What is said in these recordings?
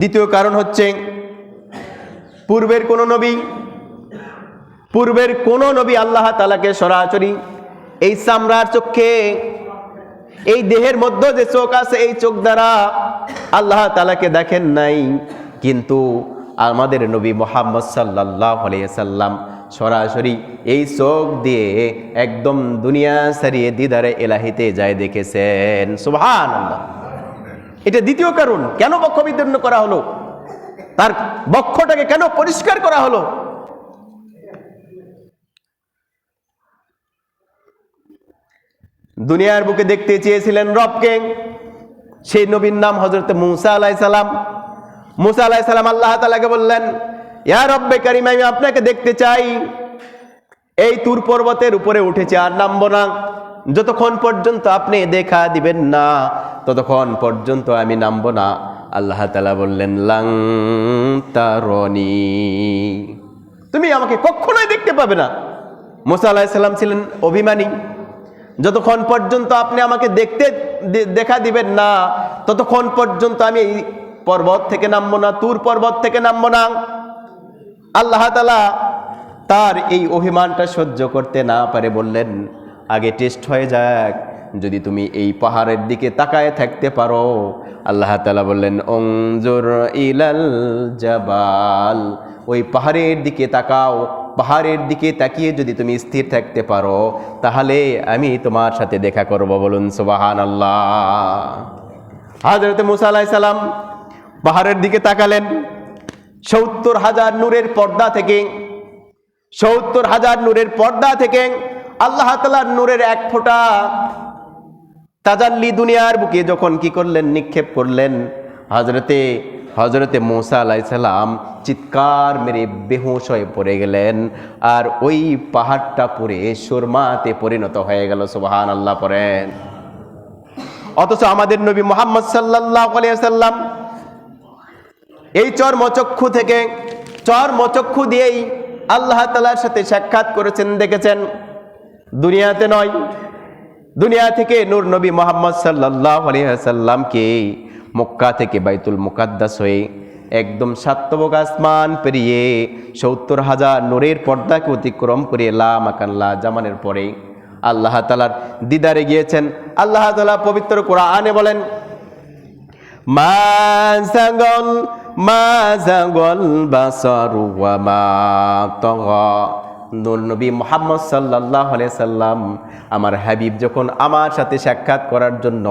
দ্বিতীয় কারণ হচ্ছে, পূর্বের কোন নবী, পূর্বের কোন নবী আল্লাহ তালাকে সরাসরি এই চামড়ার চোখে, এই দেহের মধ্যে যে চোখ আছে, এই চোখ দ্বারা আল্লাহ তালাকে দেখেন নাই। কিন্তু আমাদের নবী মোহাম্মদ সাল্লাহ সাল্লাম সরাসরি এই চোখ দিয়ে একদম দুনিয়া সারিয়ে দিদারে এলাহিতে যায় দেখেছেন। সুবহান আল্লাহ এটা দ্বিতীয় কারণ, কেন বক্ষ বিদীর্ণ করা হলো? তার বক্ষটাকে কেন পরিষ্কার করা হলো? দুনিয়ার বুকে দেখতে চেয়েছিলেন রবকে। সেই নবীর নাম হজরত মুসা আলাই সালাম। মুসা আলাই সালাম আল্লাহ তালাকে বললেন, ইয়া রব্বে কারিম, আমি আপনাকে দেখতে চাই। এই তুর পর্বতের উপরে উঠেছে, আর নামবো না। যতক্ষণ পর্যন্ত আপনি দেখা দিবেন না, ততক্ষণ পর্যন্ত আমি নামবো না। আল্লাহ তালা বললেন, লাং তারনি। তুমি আমাকে কখনোই দেখতে পাবে না। মোসা আলাহিসাল্লাম ছিলেন অভিমানী। যতক্ষণ পর্যন্ত আপনি আমাকে দেখতে দেখা দিবেন না, ততক্ষণ পর্যন্ত আমি এই পর্বত থেকে নামবো না, তুর পর্বত থেকে নামবো না। আল্লাহ তালা তার এই অভিমানটা সহ্য করতে না পারে বললেন আগে টেস্ট হয়ে যাক। যদি তুমি এই পাহাড়ের দিকে তাকায় থাকতে পারো, আল্লাহ তালা বললেন, অংজুর ইলাল জাবাল। ওই পাহাড়ের দিকে তাকাও, পাহাড়ের দিকে তাকিয়ে যদি তুমি স্থির থাকতে পারো, তাহলে আমি তোমার সাথে দেখা করব বলুন সুবাহান আল্লাহ হাজরত মুসা সালাম পাহাড়ের দিকে তাকালেন। সত্তর হাজার নূরের পর্দা থেকে, সত্তর হাজার নূরের পর্দা থেকে আল্লাহ তালার নূরের এক ফোঁটা তাজাল্লি দুনিয়ার বুকে যখন কি করলেন, নিক্ষেপ করলেন হজরতে হজরতে মৌসা আলাইসাল্লাম চিৎকার মেরে বেহুশ হয়ে পড়ে গেলেন আর ওই পাহাড়টা পরে সুরমাতে পরিণত হয়ে গেল সুবাহান আল্লাহ পরেন অথচ আমাদের নবী মোহাম্মদ সাল্লাহ আলিয়াল্লাম এই চর্মচক্ষু থেকে, চর্মচক্ষু দিয়েই আল্লাহ তালার সাথে সাক্ষাৎ করেছেন, দেখেছেন। দুনিয়াতে নয়। দুনিয়া থেকে নূর নবী মোহাম্মদ সাল্লাহ আলিয়াল্লামকে মক্কা থেকে বাইতুল মুকাদ্দাস হয়ে একদম সাত্তবক আসমান পেরিয়ে সত্তর হাজার নূরের পর্দাকে অতিক্রম করে লা জামানের পরে আল্লাহ তালার দিদারে গিয়েছেন। আল্লাহ তালা পবিত্র কোরআনে বলেন ওয়া মা তগা। নূর নবী মোহাম্মদ সাল্লাহ সাল্লাম আমার হাবিব যখন আমার সাথে সাক্ষাৎ করার জন্য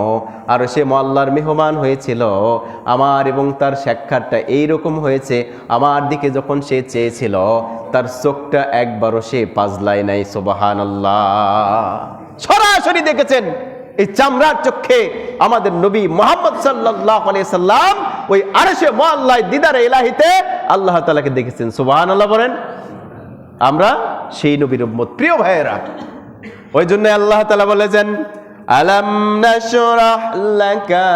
আর সে মোল্লার মেহমান হয়েছিল, আমার এবং তার সাক্ষাৎটা এইরকম হয়েছে, আমার দিকে যখন সে চেয়েছিল, তার চোখটা একবারও সে পাজলায় নাই সোবাহান সরাসরি দেখেছেন, এই চামড়ার চোখে আমাদের নবী মোহাম্মদ সাল্লাহ সাল্লাম ওই আরশে মোয়াল্লায় দিদারে এলাহিতে আল্লাহ তালাকে দেখেছেন সুবাহান আল্লাহ বলেন। আমরা সেই নবীর উম্মত। প্রিয় ভাইয়েরা ওই জন্য আল্লাহ তালা বলেছেন আলাম নাশরাহ লাকা